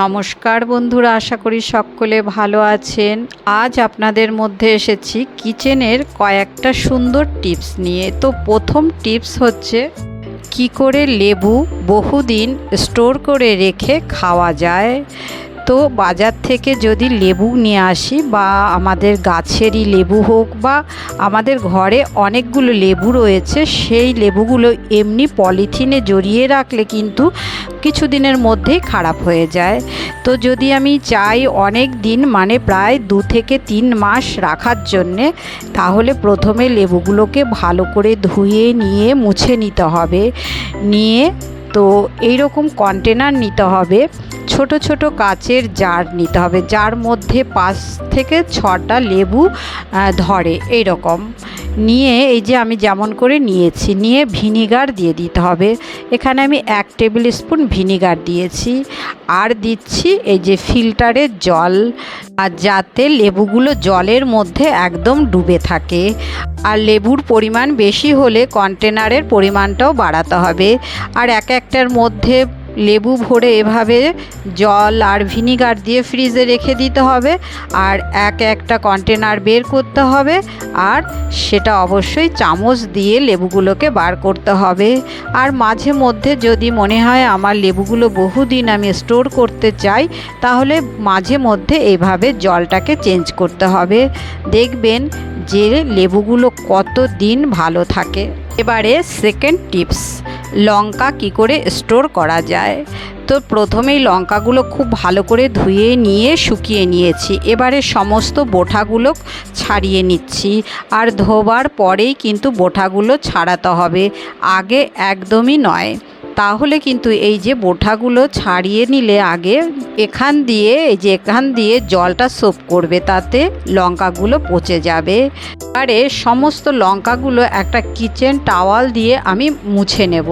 নমস্কার বন্ধুরা, আশা করি সকলে ভালো আছেন। আজ আপনাদের মধ্যে এসেছি কিচেনের কয়েকটা সুন্দর টিপস নিয়ে। তো প্রথম টিপস হচ্ছে, কি করে লেবু বহুদিন স্টোর করে রেখে খাওয়া যায়? তো বাজার থেকে যদি লেবু নিয়ে আসি বা আমাদের গাছেরই লেবু হোক বা আমাদের ঘরে অনেকগুলো লেবু রয়েছে, সেই লেবুগুলো এমনি পলিথিনে জড়িয়ে রাখলে কিন্তু কিছুদিনের মধ্যেই খারাপ হয়ে যায়। তো যদি আমি চাই অনেক দিন মানে প্রায় দু থেকে তিন মাস রাখার জন্যে, তাহলে প্রথমে লেবুগুলোকে ভালো করে ধুয়ে, নিয়ে, মুছে নিতে হবে। নিয়ে তো এই রকম কন্টেনার নিতে হবে। ছোট ছোট কাচের জার নিতে হবে, যার মধ্যে পাঁচ থেকে ছটা লেবু ধরে এই রকম নিয়ে এই যে আমি যেমন করে নিয়েছি, নিয়ে ভিনিগার দিয়ে দিতে হবে। এখানে আমি এক টেবিল স্পুন ভিনিগার দিয়েছি। আর দিচ্ছি এই যে ফিল্টারের জল, আর যাতে লেবুগুলো জলের মধ্যে একদম ডুবে থাকে। আর লেবুর পরিমাণ বেশি হলে কন্টেনারের পরিমাণটাও বাড়াতে হবে। আর এক একটার মধ্যে লেবু ভরে এভাবে জল আর ভিনিগার দিয়ে ফ্রিজে রেখে দিতে হবে আর এক একটা কন্টেনার বের করতে হবে আর সেটা অবশ্যই চামচ দিয়ে লেবুগুলোকে বার করতে হবে। আর মাঝে মধ্যে যদি মনে হয় আমার লেবুগুলো বহুদিন আমি স্টোর করতে চাই, তাহলে মাঝে মধ্যে এভাবে জলটাকে চেঞ্জ করতে হবে। দেখবেন যে লেবুগুলো কত দিন ভালো থাকে। এবারে সেকেন্ড টিপস লঙ্কা কি করে স্টোর করা যায়? তো প্রথমেই লঙ্কাগুলো খুব ভালো করে ধুয়ে নিয়ে শুকিয়ে নিয়েছি। এবারে সমস্ত বোঠাগুলো ছাড়িয়ে নিচ্ছি। আর ধোবার পরেই কিন্তু বোঠাগুলো ছাড়াতে হবে। আগে একদমই নয়। তাহলে কিন্তু এই যে বোঠাগুলো ছাড়িয়ে নিলে আগে এখান দিয়ে, এই যে এখান দিয়ে জলটা সোপ করবে, তাতে লঙ্কাগুলো পচে যাবে। এবারে সমস্ত লঙ্কাগুলো একটা কিচেন টাওয়াল দিয়ে আমি মুছে নেব।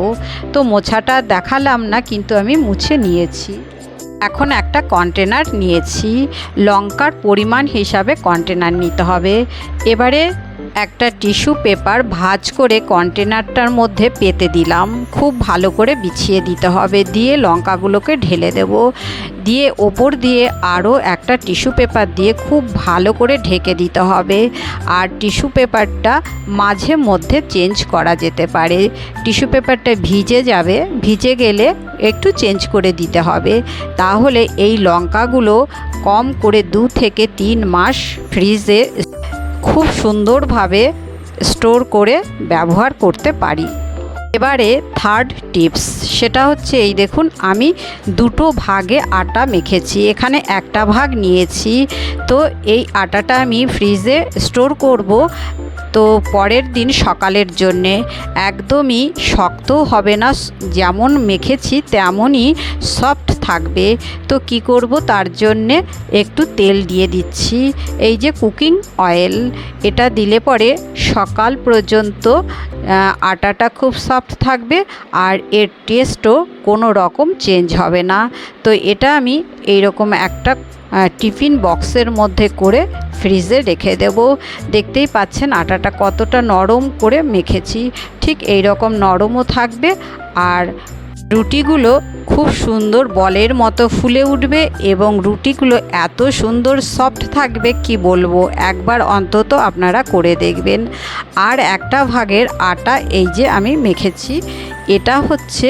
তো মোছাটা দেখালাম না, কিন্তু আমি মুছে নিয়েছি। এখন একটা কন্টেনার নিয়েছি। লঙ্কার পরিমাণ হিসাবে কন্টেনার নিতে হবে। এবারে একটা টিস্যু পেপার ভাঁজ করে কন্টেনারটার মধ্যে পেতে দিলাম। খুব ভালো করে বিছিয়ে দিতে হবে, দিয়ে লঙ্কাগুলোকে ঢেলে দেব। দিয়ে ওপর দিয়ে আরও একটা টিস্যু পেপার দিয়ে খুব ভালো করে ঢেকে দিতে হবে। আর টিস্যু পেপারটা মাঝে মধ্যে চেঞ্জ করা যেতে পারে। টিস্যু পেপারটা ভিজে যাবে, ভিজে গেলে একটু চেঞ্জ করে দিতে হবে। তাহলে এই লঙ্কাগুলো কম করে দু থেকে তিন মাস ফ্রিজে খুব সুন্দরভাবে স্টোর করে ব্যবহার করতে পারি। এবারে থার্ড টিপস, সেটা হচ্ছে এই দেখুন, আমি দুটো ভাগে আটা মেখেছি, এখানে একটা ভাগ নিয়েছি। তো এই আটাটা আমি ফ্রিজে স্টোর করব তো পরের দিন সকালের জন্যে একদমই শক্ত হবে না যেমন মেখেছি তেমনই সফট থাকবে। তো কি করব তার জন্যে একটু তেল দিয়ে দিচ্ছি। এই যে কুকিং অয়েল, এটা দিলে পরে সকাল পর্যন্ত আটাটা খুব সফট থাকবে আর এর টেস্টও কোনো রকম চেঞ্জ হবে না। তো এটা আমি এইরকম একটা টিফিন বক্সের মধ্যে করে ফ্রিজে রেখে দেব। দেখতেই পাচ্ছেন আটাটা কতটা নরম করে মেখেছি। ঠিক এই রকম নরমও থাকবে আর রুটিগুলো খুব সুন্দর বলের মতো ফুলে উঠবে এবং রুটিগুলো এত সুন্দর সফট থাকবে কি বলব? একবার অন্তত আপনারা করে দেখবেন। আর একটা ভাগের আটা এই যে আমি মেখেছি। এটা হচ্ছে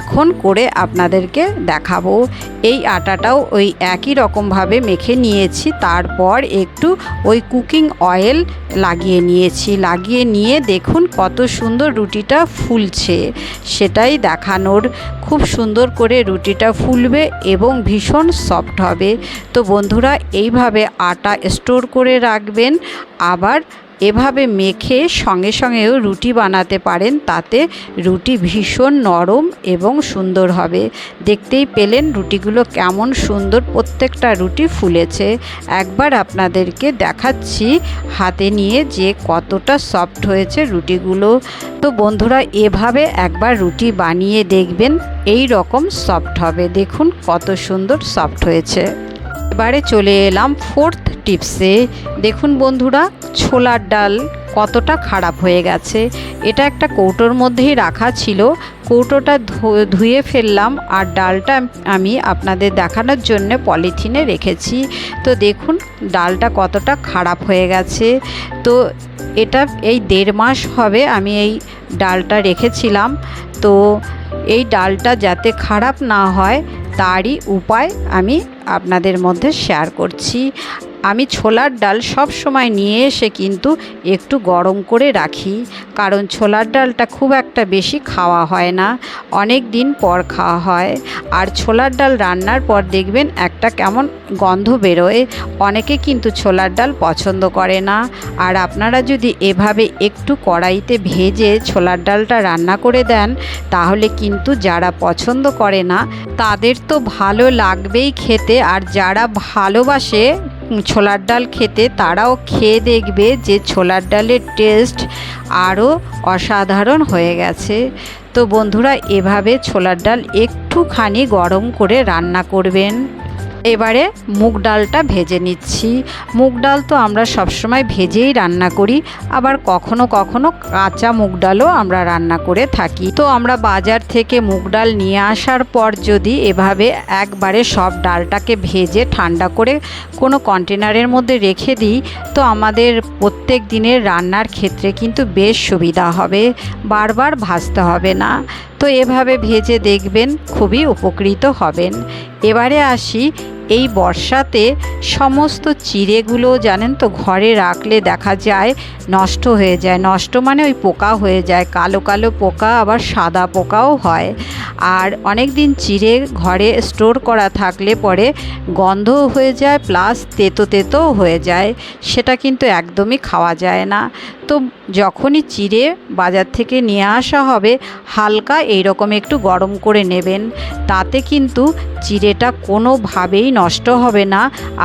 এখন করে আপনাদেরকে দেখাবো। এই আটাটাও ওই একই রকমভাবে মেখে নিয়েছি, তারপর একটু ওই কুকিং অয়েল লাগিয়ে নিয়েছি। লাগিয়ে নিয়ে দেখুন কত সুন্দর রুটিটা ফুলছে, সেটাই দেখানোর। খুব সুন্দর করে রুটিটা ফুলবে এবং ভীষণ সফট হবে। তো বন্ধুরা, এইভাবে আটা স্টোর করে রাখবেন। আবার এভাবে মেখে সঙ্গে সঙ্গেও রুটি বানাতে পারেন, তাতে রুটি ভীষণ নরম এবং সুন্দর হবে। দেখতেই পেলেন রুটিগুলো কেমন সুন্দর প্রত্যেকটা রুটি ফুলেছে। একবার আপনাদেরকে দেখাচ্ছি হাতে নিয়ে যে কতটা সফট হয়েছে রুটিগুলো। তো বন্ধুরা, এভাবে একবার রুটি বানিয়ে দেখবেন এই রকম সফট হবে। দেখুন কত সুন্দর সফট হয়েছে। এবারে চলে এলাম ফোর্থ টিপসে দেখুন বন্ধুরা, ছোলার ডাল কতটা খারাপ হয়ে গেছে। এটা একটা কৌটোর মধ্যেই রাখা ছিল। কৌটোটা ধুয়ে ফেললাম আর ডালটা আমি আপনাদের দেখানোর জন্য পলিথিনে রেখেছি। তো দেখুন, ডালটা কতটা খারাপ হয়ে গেছে। তো এটা এই দেড় মাস হবে আমি এই ডালটা রেখেছিলাম। তো এই ডালটা যাতে খারাপ না হয় তারই উপায় আমি আপনাদের মধ্যে শেয়ার করছি। আমি ছোলার ডাল সব সময় নিয়ে এসে কিন্তু একটু গরম করে রাখি। কারণ ছোলার ডালটা খুব একটা বেশি খাওয়া হয় না, অনেক দিন পর খাওয়া হয়। আর ছোলার ডাল রান্নার পর দেখবেন একটা কেমন গন্ধ বেরোয়। অনেকে কিন্তু ছোলার ডাল পছন্দ করে না। আর আপনারা যদি এভাবে একটু কড়াইতে ভেজে ছোলার ডালটা রান্না করে দেন, তাহলে কিন্তু যারা পছন্দ করে না, তাদের তো ভালো লাগবেই খেতে। আর যারা ভালোবাসে ছোলার ডাল খেতে, তারাও খেয়ে দেখবে যে ছোলার ডালের টেস্ট আরও অসাধারণ হয়ে গেছে। তো বন্ধুরা, এভাবে ছোলার ডাল একটুখানি গরম করে রান্না করবেন। এবারে মুগ ডালটা ভেজে নিচ্ছি। মুগ ডাল তো আমরা সবসময় ভেজেই রান্না করি। আবার কখনো কখনো কাঁচা মুগ ডালও আমরা রান্না করে থাকি। তো আমরা বাজার থেকে মুগ ডাল নিয়ে আসার পর যদি এভাবে একবারে সব ডালটাকে ভেজে ঠান্ডা করে কোনো কন্টেনারের মধ্যে রেখে দিই, তো আমাদের প্রত্যেক দিনের রান্নার ক্ষেত্রে কিন্তু বেশ সুবিধা হবে। বারবার ভাজতে হবে না। তো এভাবে ভেজে দেখবেন খুবই উপকৃত হবেন। এবারে আসি এই বর্ষাতে সমস্ত চিড়েগুলো জানেন তো ঘরে রাখলে দেখা যায় নষ্ট হয়ে যায়। নষ্ট মানে ওই পোকা হয়ে যায়। কালো কালো পোকা, আবার সাদা পোকাও হয়। আর অনেক দিন চিড়ে ঘরে স্টোর করা থাকলে পরে গন্ধও হয়ে যায়, প্লাস তেতো তেতোও হয়ে যায়। সেটা কিন্তু একদমই খাওয়া যায় না। তো যখনই চিড়ে বাজার থেকে নিয়ে আসা হবে, হালকা এইরকম একটু গরম করে নেবেন। তাতে কিন্তু চিড়েটা কোনোভাবেই নষ্ট হবে না।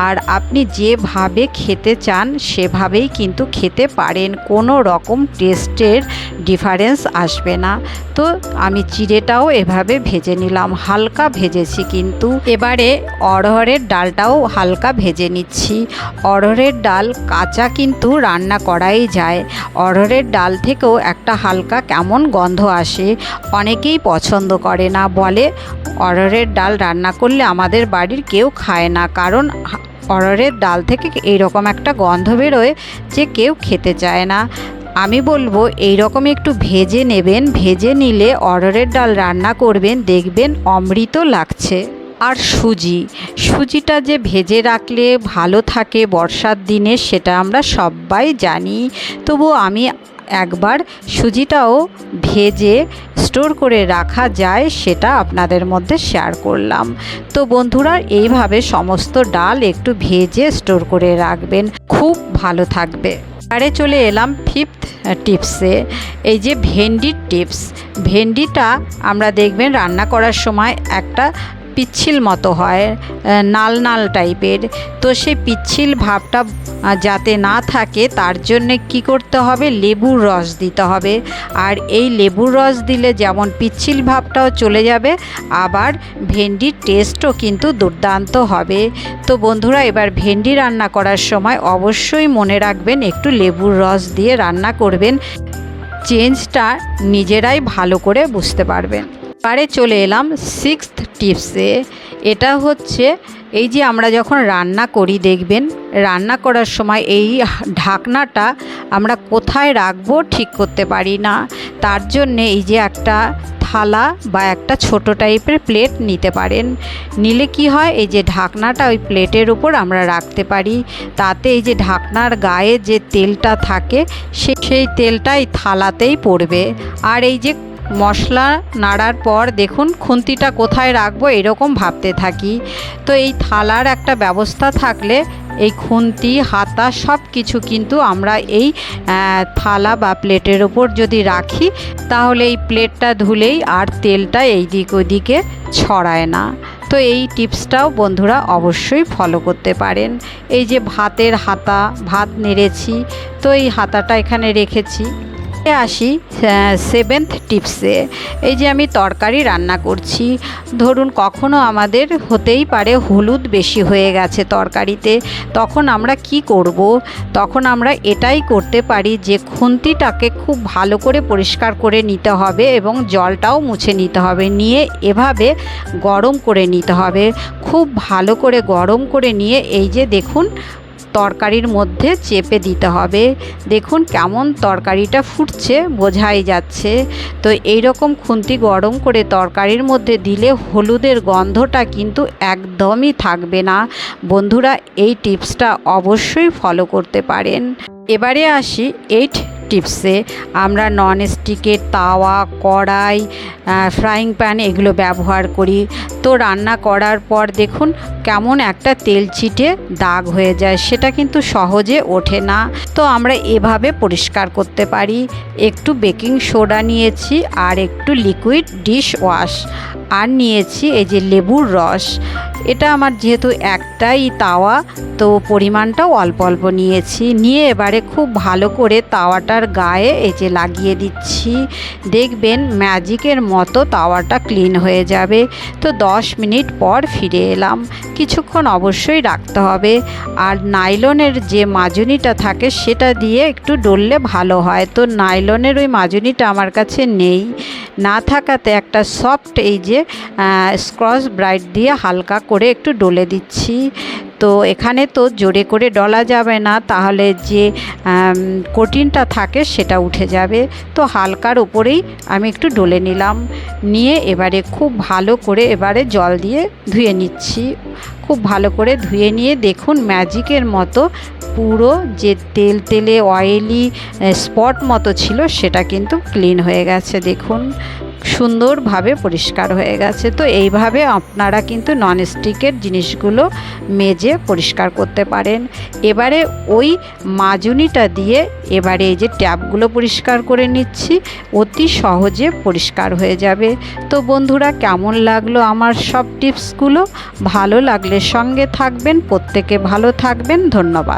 আর আপনি যেভাবে খেতে চান, সেভাবেই কিন্তু খেতে পারেন। কোনো রকম টেস্টের ডিফারেন্স আসবে না। তো আমি চিড়েটাও এভাবে ভেজে নিলাম। হালকা ভেজেছি কিন্তু। এবারে অড়হরের ডালটাও হালকা ভেজে নিচ্ছি। অড়হরের ডাল কাঁচা কিন্তু রান্না করাই যায়। অড়হরের ডাল থেকেও একটা হালকা কেমন গন্ধ আসে। অনেকেই পছন্দ করে না। বলে, অড়হরের ডাল রান্না করলে আমাদের বাড়ির কেউ খায় না। কারণ অড়হরের ডাল থেকে এইরকম একটা গন্ধ বেরোয় যে কেউ খেতে চায় না। আমি বলব এই রকম একটু ভেজে নেবেন। ভেজে নিলে অড়হরের ডাল রান্না করবেন, দেখবেন অমৃত লাগছে। আর সুজি, সুজিটা যে ভেজে রাখলে ভালো থাকে বর্ষার দিনে, সেটা আমরা সবাই জানি। তবু আমি একবার সুজিটাও ভেজে স্টোর করে রাখা যায়, সেটা আপনাদের মধ্যে শেয়ার করলাম। তো বন্ধুরা, এইভাবে সমস্ত ডাল একটু ভেজে স্টোর করে রাখবেন। খুব ভালো থাকবে। আরে চলে এলাম ফিফথ টিপসে এই যে ভেন্ডির টিপস ভেন্ডিটা আমরা দেখবেন রান্না করার সময় একটা পিচ্ছিল মতো হয় নাল নাল টাইপের। তো সেই পিচ্ছিল ভাবটা যাতে না থাকে, তার জন্যে কি করতে হবে? লেবুর রস দিতে হবে। আর এই লেবুর রস দিলে যেমন পিচ্ছিল ভাবটাও চলে যাবে, আবার ভেন্ডির টেস্টও কিন্তু দুর্দান্ত হবে। তো বন্ধুরা, এবার ভেন্ডি রান্না করার সময় অবশ্যই মনে রাখবেন, একটু লেবুর রস দিয়ে রান্না করবেন। চেঞ্জটা নিজেরাই ভালো করে বুঝতে পারবেন। এবারে চলে এলাম সিক্সথ টিপসে এটা হচ্ছে এই যে আমরা যখন রান্না করি, দেখবেন রান্না করার সময় এই ঢাকনাটা আমরা কোথায় রাখব ঠিক করতে পারি না। তার জন্যে এই যে একটা থালা বা একটা ছোট টাইপের প্লেট নিতে পারেন। নিলে কি হয়, এই যে ঢাকনাটা ওই প্লেটের উপর আমরা রাখতে পারি। তাতে এই যে ঢাকনার গায়ে যে তেলটা থাকে সেই তেলটা এই থালাতেই পড়বে। আর এই যে মশলা নাড়ার পর দেখুন খুন্তিটা কোথায় রাখব এরকম ভাবতে থাকি। তো এই থালার একটা ব্যবস্থা থাকলে এই খুন্তি, হাতা সব কিছু কিন্তু আমরা এই থালা বা প্লেটের ওপর যদি রাখি, তাহলে এই প্লেটটা ধুলেই আর তেলটা এই দিক ওদিকে ছড়ায় না। তো এই টিপসটাও বন্ধুরা অবশ্যই ফলো করতে পারেন। এই যে ভাতের হাতা, ভাত নেড়েছি, তো এই হাতাটা এখানে রেখেছি। এ আসি সেভেন্থ টিপসে এই যে আমি তরকারি রান্না করছি, ধরুন কখনো আমাদের হতেই পারে হলুদ বেশি হয়ে গেছে তরকারিতে, তখন আমরা কি করব? তখন আমরা এটাই করতে পারি যে খুন্তিটাকে খুব ভালো করে পরিষ্কার করে নিতে হবে এবং জলটাও মুছে নিতে হবে, নিয়ে এভাবে গরম করে নিতে হবে। খুব ভালো করে গরম করে নিয়ে এই যে দেখুন তরকারির মধ্যে চেপে দিতে হবে। দেখুন কেমন তরকারিটা ফুটছে, বোঝাই যাচ্ছে। তো এই রকম খুন্তি গরম করে তরকারির মধ্যে দিলে হলুদের গন্ধটা কিন্তু একদমই থাকবে না। বন্ধুরা, এই টিপসটা অবশ্যই ফলো করতে পারেন। এবারে আসি এইট টিপসে আমরা নন স্টিকের তাওয়া, কড়াই ফ্রাইং প্যান এগুলো ব্যবহার করি। তো রান্না করার পর দেখুন কেমন একটা তেল ছিটে দাগ হয়ে যায়, সেটা কিন্তু সহজে ওঠে না। তো আমরা এভাবে পরিষ্কার করতে পারি। একটু বেকিং সোডা নিয়েছি আর একটু লিকুইড ডিশ ওয়াশ আর নিয়েছি এই যে লেবুর রস। এটা আমার যেহেতু একটাই তাওয়া, তো পরিমাণটাও অল্প অল্প নিয়েছি। নিয়ে এবারে খুব ভালো করে তাওয়াটার গায়ে, এই যে লাগিয়ে দিচ্ছি। দেখবেন ম্যাজিকের মতো তাওয়াটা ক্লিন হয়ে যাবে। তো দশ মিনিট পর ফিরে এলাম। কিছুক্ষণ অবশ্যই রাখতে হবে। আর নাইলনের যে মাজুনিটা থাকে, সেটা দিয়ে একটু ডললে ভালো হয়। তো নাইলনের ওই মাজুনিটা আমার কাছে নেই। না থাকাতে একটা সফট এই যে স্ক্রচ ব্রাইট দিয়ে হালকা করে একটু ডলে দিচ্ছি। তো এখানে তো জোরে করে ডলা যাবে না, তাহলে যে কঠিনটা থাকে সেটা উঠে যাবে। তো হালকার উপরেই আমি একটু ডলে নিলাম। নিয়ে এবারে খুব ভালো করে এবারে জল দিয়ে ধুয়ে নিচ্ছি। খুব ভালো করে ধুয়ে নিয়ে দেখুন ম্যাজিকের মতো পুরো যে তেল তেলে অয়েলি স্পট মতো ছিল সেটা কিন্তু ক্লিন হয়ে গেছে। দেখুন, সুন্দরভাবে পরিষ্কার হয়ে গেছে। তো এইভাবে আপনারা কিন্তু ননস্টিকের জিনিসগুলো মেজে পরিষ্কার করতে পারেন। এবারে ওই মাজুনিটা দিয়ে এবারে এই যে ট্যাপগুলো পরিষ্কার করে নিচ্ছি, অতি সহজে পরিষ্কার হয়ে যাবে। তো বন্ধুরা, কেমন লাগল আমার সব টিপসগুলো? ভালো লাগলে সঙ্গে থাকবেন প্রত্যেকে ভালো থাকবেন ধন্যবাদ।